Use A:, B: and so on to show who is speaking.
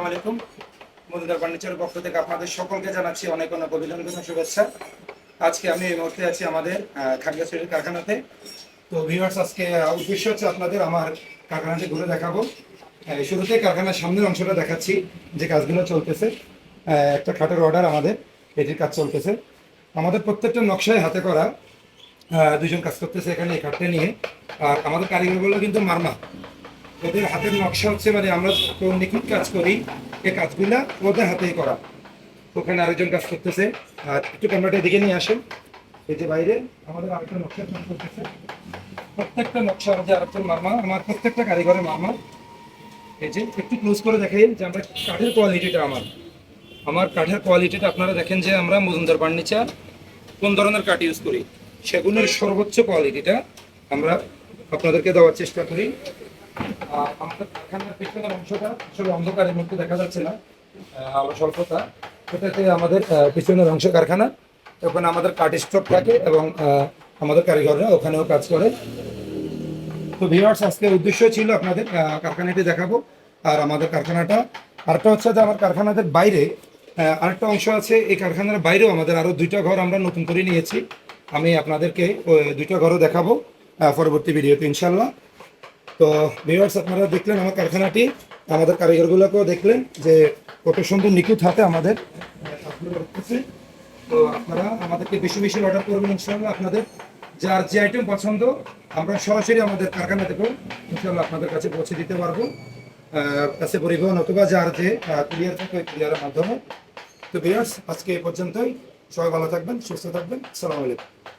A: আসসালামু আলাইকুম। মজুদার ফার্নিচারের পক্ষ থেকে আপনাদের সকলকে জানাচ্ছি অনেক অনেক অভিনন্দন শুভেচ্ছা। আজকে আমি এই মুহূর্তে আছি আমাদের খাগড়াছড়ির কারখানাতে। তো ভিউয়ার্স আজকে উদ্দেশ্য হচ্ছে আপনাদের আমার কারখানাটি ঘুরে দেখাবো। শুরুতে কারখানার সামনের অংশটা দেখাচ্ছি যে কাজগুলো চলতেছে। একটা খাটের অর্ডার আমাদের, এটির কাজ চলতেছে। আমাদের প্রত্যেকটা নকশায় হাতে করা দুজন কাজ করতেছে এখানে এই খাটটা নিয়ে। আর আমাদের কারিগরগুলো কিন্তু মারমা। ওদের হাতের নকশা হচ্ছে মানে আমরা নিখুঁত কাজ করি, এই কাজগুলা ওদের হাতেই করা। ওখানে আরেকজন কাজ করতেছে। আর একটু ক্যামেরাটা দিকে নিয়ে আসেন। এই যে বাইরে, আমাদের আরেকটা নকশা কাজ করতেছে। প্রত্যেকটা নকশা যে আরেকজন মারমা আমার প্রত্যেকটা কারিগরের মারমা এই যে একটু ক্লোজ করে দেখাই যে আমরা কাঠের কোয়ালিটিটা আমার। আমার কাঠের কোয়ালিটিটা আপনারা দেখেন যে আমরা মজুমদার ফার্নিচার কোন ধরনের কাঠ ইউজ করি, সেগুলোর সর্বোচ্চ কোয়ালিটিটা আমরা আপনাদেরকে দেওয়ার চেষ্টা করি। আমাদের কারখানার পেছনের অংশটা আসলে অন্ধকারের মধ্যে দেখা যাচ্ছে না আলো স্বল্পতা। সেটাতে আমাদের পিছনের অংশ কারখানা, ওখানে আমাদের কাঠ স্টক থাকে এবং আমাদের কারিগররা ওখানেও কাজ করে। তো ভিউয়ার্স, আজকে উদ্দেশ্য ছিল আপনাদের কারখানাটি দেখাবো আর আমাদের কারখানাটা। আরেকটা হচ্ছে যে আমার কারখানাদের বাইরে আরেকটা অংশ আছে, এই কারখানার বাইরেও আমাদের আরও দুইটা ঘর আমরা নতুন করে নিয়েছি। আমি আপনাদেরকে দুইটা ঘরও দেখাবো পরবর্তী ভিডিওতে ইনশাল্লাহ তো ভিউয়ার্স আপনারা দেখলেন আমার কারখানাটি আমাদের কারিগরগুলোকেও দেখলেন যে কত সুন্দর নিখুঁত হাতে আমাদের তো আপনারা আমাদেরকে বেশি বেশি অর্ডার করবেন ইনশাল্লাহ আপনাদের। যার যে আইটেম পছন্দ, আমরা সরাসরি আমাদের কারখানা থেকে ইনশাল্লাহ আপনাদের কাছে পৌঁছে দিতে পারব। কাছে পরিবহন অথবা যার যে ক্লিয়ার থাকে ওই ক্লিয়ারের মাধ্যমে। তো ভিউয়ার্স আজকে এ পর্যন্তই। সবাই ভালো থাকবেন, সুস্থ থাকবেন। আসসালামু আলাইকুম।